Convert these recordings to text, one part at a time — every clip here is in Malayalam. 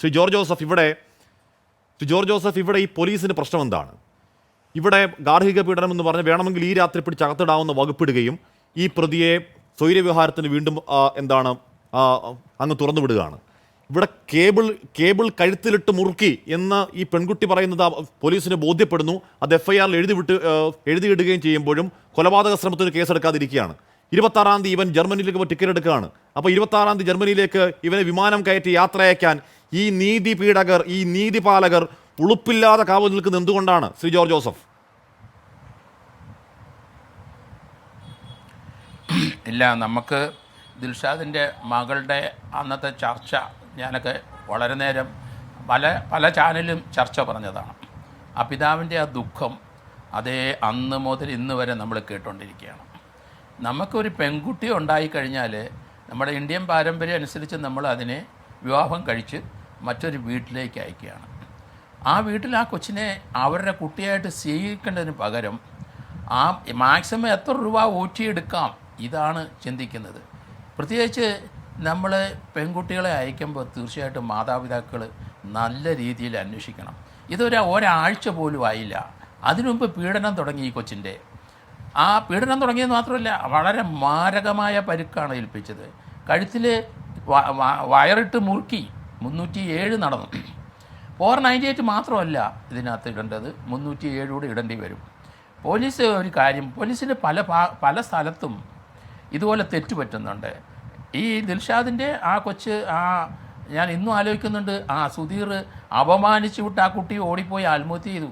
ശ്രീ ജോർജ് ജോസഫ് ഇവിടെ ശ്രീ ജോർജ് ജോസഫ് ഇവിടെ ഈ പോലീസിന് പ്രശ്നം എന്താണ്? ഇവിടെ ഗാർഹിക പീഡനം എന്ന് പറഞ്ഞ് വേണമെങ്കിൽ ഈ രാത്രി പിടിച്ച് അകത്തിടാവുന്ന വകുപ്പിടുകയും ഈ പ്രതിയെ സ്വൈര്യവ്യവഹാരത്തിന് വീണ്ടും എന്താണ് അങ്ങ് തുറന്നു വിടുകയാണ്. ഇവിടെ കേബിൾ കേബിൾ കഴുത്തിലിട്ട് മുറുക്കി എന്ന് ഈ പെൺകുട്ടി പറയുന്നത് പോലീസിന് ബോധ്യപ്പെടുന്നു. അത് എഫ് ഐ ആറിൽ എഴുതി വിട്ട് എഴുതിയിടുകയും ചെയ്യുമ്പോഴും കൊലപാതക ശ്രമത്തിന് കേസെടുക്കാതിരിക്കുകയാണ്. ഇരുപത്താറാം തീയതി ഇവൻ ജർമ്മനിയിലേക്ക് ടിക്കറ്റ് എടുക്കുകയാണ്. അപ്പോൾ ഇരുപത്താറാം തീയതി ജർമ്മനിയിലേക്ക് ഇവനെ വിമാനം കയറ്റി യാത്ര അയക്കാൻ ഈ നീതി പീഡകർ ഈ നീതിപാലകർ ഉളുപ്പില്ലാതെ കാവൽ നിൽക്കുന്നത് എന്തുകൊണ്ടാണ്? ശ്രീ ജോർജ് ജോസഫ്. ഇല്ല നമുക്ക് ദിൽഷാദിന്റെ മകളുടെ അന്നത്തെ ചർച്ച ഞാനൊക്കെ വളരെ നേരം പല പല ചാനലും ചർച്ച പറഞ്ഞതാണ്. ആ പിതാവിന്റെ ആ ദുഃഖം അതേ അന്ന് മുതൽ ഇന്ന് വരെ നമ്മൾ കേട്ടുകൊണ്ടിരിക്കുകയാണ് നമുക്കൊരു പെൺകുട്ടി ഉണ്ടായിക്കഴിഞ്ഞാൽ നമ്മുടെ ഇന്ത്യൻ പാരമ്പര്യം അനുസരിച്ച് നമ്മൾ അതിനെ വിവാഹം കഴിച്ച് മറ്റൊരു വീട്ടിലേക്ക് അയക്കുകയാണ്. ആ വീട്ടിൽ ആ കൊച്ചിനെ അവരുടെ കുട്ടിയായിട്ട് സ്വീകരിക്കേണ്ടതിന് പകരം ആ മാക്സിമം എത്ര രൂപ ഊറ്റിയെടുക്കാം ഇതാണ് ചിന്തിക്കുന്നത്. പ്രത്യേകിച്ച് നമ്മൾ പെൺകുട്ടികളെ അയക്കുമ്പോൾ തീർച്ചയായിട്ടും മാതാപിതാക്കൾ നല്ല രീതിയിൽ അന്വേഷിക്കണം. ഇതൊരു ഒരാഴ്ച പോലും ആയില്ല. അതിനു മുമ്പ് പീഡനം തുടങ്ങി ഈ കൊച്ചിന്റെ. ആ പീഡനം തുടങ്ങിയത് മാത്രമല്ല വളരെ മാരകമായ പരുക്കാണ് ഏൽപ്പിച്ചത്. കഴുത്തിൽ വയറിട്ട് മുറുക്കി. മുന്നൂറ്റി ഏഴ് നടന്നു. ഫോർ നയന്റി എയ്റ്റ് മാത്രമല്ല ഇതിനകത്ത് ഇടേണ്ടത്. മുന്നൂറ്റി ഏഴ് ഇടേണ്ടി വരും. പോലീസ് ഒരു കാര്യം പോലീസിന് പല പല സ്ഥലത്തും ഇതുപോലെ തെറ്റുപറ്റുന്നുണ്ട് ഈ ദിൽഷാദിന്റെ ആ കൊച്ച് ആ ഞാൻ ഇന്നും ആലോചിക്കുന്നുണ്ട് ആ സുധീർ അപമാനിച്ചു വിട്ട് ആ കുട്ടി ഓടിപ്പോയി ആത്മഹത്യ ചെയ്തു.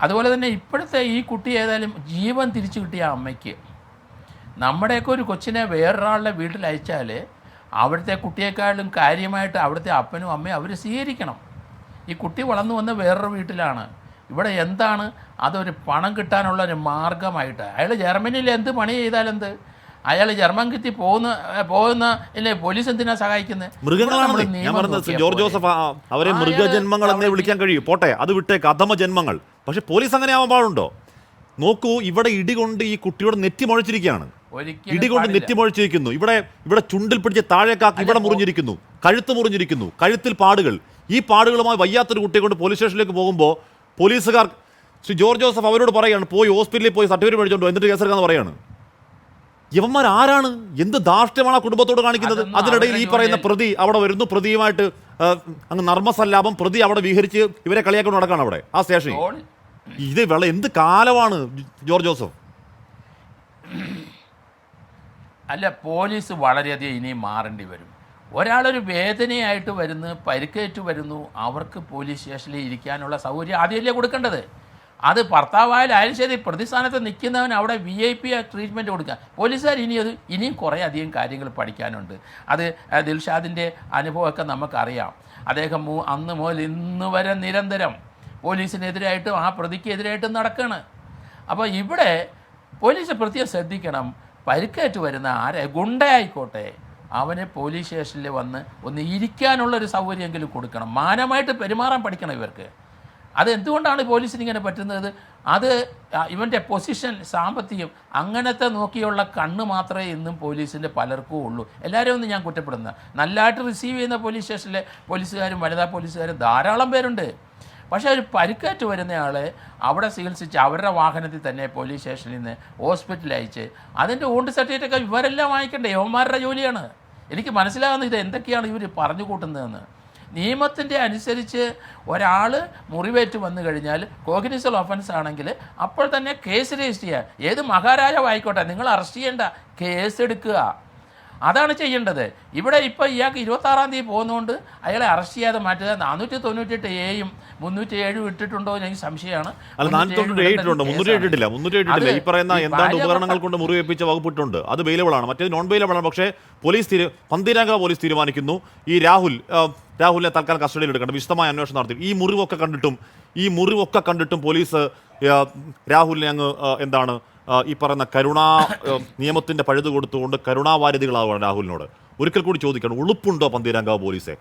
അതുപോലെ തന്നെ ഇപ്പോഴത്തെ ഈ കുട്ടി ഏതായാലും ജീവൻ തിരിച്ചു കിട്ടിയ അമ്മയ്ക്ക്. നമ്മുടെയൊക്കെ ഒരു കൊച്ചിനെ വേറൊരാളുടെ വീട്ടിൽ അയച്ചാൽ അവിടുത്തെ കുട്ടിയെക്കാളും കാര്യമായിട്ട് അവിടുത്തെ അപ്പനും അമ്മയും അവർ സ്വീകരിക്കണം. ഈ കുട്ടി വളർന്നു വന്ന വേറൊരു വീട്ടിലാണ്. ഇവിടെ എന്താണ്? അതൊരു പണം കിട്ടാനുള്ള ഒരു മാർഗമായിട്ട്. അയാൾ ജർമ്മനിയിൽ എന്ത് പണി ചെയ്താലെന്ത്? അയാൾ ജർമ്മൻ കിത്തി പോകുന്ന പോകുന്ന ഇല്ലേ? പോലീസ് എന്തിനാ സഹായിക്കുന്നത് മൃഗങ്ങളാണ് ജോർജ് ജോസഫ് അവരെ മൃഗജന്മങ്ങൾ എന്നേ വിളിക്കാൻ കഴിയും. പോട്ടെ അത് വിട്ടേക്ക്. അധമ ജന്മങ്ങൾ. പക്ഷെ പോലീസ് അങ്ങനെ ആവാൻ പാടുണ്ടോ? നോക്കൂ ഇവിടെ ഇടികൊണ്ട് ഈ കുട്ടിയോട് നെറ്റി മുഴച്ചിരിക്കുകയാണ്. ഇടികൊണ്ട് നെറ്റിമൊഴിച്ചിരിക്കുന്നു. നെറ്റി മുഴച്ചിരിക്കുന്നു ഇവിടെ ഇവിടെ ചുണ്ടിൽ പിടിച്ച് താഴേക്കാക്കി ഇവിടെ മുറിഞ്ഞിരിക്കുന്നു. കഴുത്ത് മുറിഞ്ഞിരിക്കുന്നു. കഴുത്തിൽ പാടുകൾ. ഈ പാടുകളുമായി വയ്യാത്തൊരു കുട്ടിയെ കൊണ്ട് പോലീസ് സ്റ്റേഷനിലേക്ക് പോകുമ്പോൾ പോലീസുകാർ ശ്രീ ജോർജ് ജോസഫ് അവരോട് പറയാണ് പോയി ഹോസ്പിറ്റലിൽ പോയി സർട്ടിഫിക്കറ്റ് മേടിച്ചോണ്ടോ എന്നിട്ട് കേസെടുക്കാന്ന് പറയാണ്. ഇവന്മാർ ആരാണ്? എന്ത് ധാർഷ്ട്യമാണ് ആ കുടുംബത്തോട് കാണിക്കുന്നത്? അതിനിടയിൽ ഈ പറയുന്ന പ്രതി അവിടെ വരുന്നു. പ്രതിയുമായിട്ട് അങ്ങ് നർമ്മസല്ലാപം പ്രതി അവിടെ വിഹരിച്ച് ഇവരെ കളിയാക്കൊണ്ട് നടക്കാണ് അവിടെ ആ സ്റ്റേഷനിൽ. ഇത് വെള്ള എന്ത് കാലമാണ് ജോർജ് ജോസഫ്? അല്ല പോലീസ് വളരെയധികം ഇനിയും മാറേണ്ടി വരും. ഒരാളൊരു വേദനയായിട്ട് വരുന്നു പരിക്കേറ്റ് വരുന്നു അവർക്ക് പോലീസ് സ്റ്റേഷനിൽ ഇരിക്കാനുള്ള സൗകര്യം ആദ്യമല്ലേ കൊടുക്കേണ്ടത്? അത് ഭർത്താവായാലും ശരി പ്രതിസ്ഥാനത്ത് നിൽക്കുന്നവൻ അവിടെ വി ഐ പി ട്രീറ്റ്മെന്റ് കൊടുക്കുക. പോലീസുകാർ ഇനി അത് ഇനിയും കുറേ അധികം കാര്യങ്ങൾ പഠിക്കാനുണ്ട്. അത് ദിൽഷാദിന്റെ അനുഭവമൊക്കെ നമുക്കറിയാം. അദ്ദേഹം അന്ന് മുതൽ ഇന്ന് വരെ നിരന്തരം പോലീസിനെതിരായിട്ടും ആ പ്രതിക്കെതിരായിട്ടും നടക്കുകയാണ് അപ്പോൾ ഇവിടെ പോലീസ് പ്രത്യേകം ശ്രദ്ധിക്കണം. പരിക്കേറ്റ് വരുന്ന ആരെ? ഗുണ്ടയായിക്കോട്ടെ. അവനെ പോലീസ് സ്റ്റേഷനിൽ വന്ന് ഒന്ന് ഇരിക്കാനുള്ള ഒരു സൗകര്യമെങ്കിലും കൊടുക്കണം. മാനമായിട്ട് പെരുമാറാൻ പഠിക്കണം ഇവർക്ക്. അത് എന്തുകൊണ്ടാണ് പോലീസിന് ഇങ്ങനെ പറ്റുന്നത്? അത് ഇവന്റെ പൊസിഷൻ സാമ്പത്തികം അങ്ങനത്തെ നോക്കിയുള്ള കണ്ണ് മാത്രമേ ഇന്നും പോലീസിന്റെ പലർക്കും ഉള്ളൂ. എല്ലാവരും ഒന്നും ഞാൻ കുറ്റപ്പെടുന്ന നല്ലതായിട്ട് റിസീവ് ചെയ്യുന്ന പോലീസ് സ്റ്റേഷനിലെ പോലീസുകാരും വനിതാ പോലീസുകാരും ധാരാളം പേരുണ്ട്. പക്ഷേ ഒരു പരിക്കേറ്റ് വരുന്നയാളെ അവിടെ ചികിത്സിച്ച് അവരുടെ വാഹനത്തിൽ തന്നെ പോലീസ് സ്റ്റേഷനിൽ നിന്ന് ഹോസ്പിറ്റലിൽ അയച്ച് അതിന്റെ ഊണ്ട് സർട്ടിഫിക്കറ്റ് ഒക്കെ ഇവരെല്ലാം വാങ്ങിക്കണ്ടേ? യവന്മാരുടെ ജോലിയാണ്. എനിക്ക് മനസ്സിലാകുന്ന ഇത് എന്തൊക്കെയാണ് ഇവർ പറഞ്ഞു കൂട്ടുന്നതെന്ന്. നിയമത്തിന്റെ അനുസരിച്ച് ഒരാൾ മുറിവേറ്റ് വന്നു കഴിഞ്ഞാൽ കോഗ്നിസൽ ഒഫൻസ് ആണെങ്കിൽ അപ്പോൾ തന്നെ കേസ് രജിസ്റ്റർ ചെയ്യുക ഏത് മഹാരാജാവായിക്കോട്ടെ? നിങ്ങൾ അറസ്റ്റ് ചെയ്യേണ്ട. കേസ് എടുക്കുക. അതാണ് ചെയ്യേണ്ടത്. ഇവിടെ ഇപ്പോൾ ഇയാൾക്ക് ഇരുപത്താറാം തീയതി പോകുന്നതുകൊണ്ട് അയാളെ അറസ്റ്റ് ചെയ്യാതെ മാറ്റുക. നാനൂറ്റി തൊണ്ണൂറ്റെട്ട് എയും മുന്നൂറ്റി ഏഴും ഇട്ടിട്ടുണ്ടോ എന്ന് എനിക്ക് സംശയമാണ്. ഈ പറയുന്ന എന്താണ് ഉപകരണങ്ങൾ കൊണ്ട് മുറിവേൽപ്പിച്ച വകുപ്പിട്ടുണ്ട് അത് ബെയിലബിൾ ആണ്. മറ്റേത് നോൺ ബെയിലബിൾ ആണ്. പക്ഷേ പോലീസ് തീരു പന്തീരാങ്ക പോലീസ് തീരുമാനിക്കുന്നു. ഈ രാഹുൽ രാഹുലിനെ തൽക്കാലം കസ്റ്റഡിയിൽ എടുക്കണം. വിശദമായ അന്വേഷണം നടത്തി. ഈ മുറിവൊക്കെ കണ്ടിട്ടും ഈ മുറിവൊക്കെ കണ്ടിട്ടും പോലീസ് രാഹുലിനെ അങ്ങ് എന്താണ് ഈ പറയുന്ന കരുണാ നിയമത്തിന്റെ പഴുത് കൊടുത്തുകൊണ്ട് കരുണാവാരിധികളാവുകയാണ് രാഹുലിനോട്. ഒരിക്കൽ കൂടി ചോദിക്കണം ഉളുപ്പുണ്ടോ പന്തീരാങ്കാവ് പോലീസെ?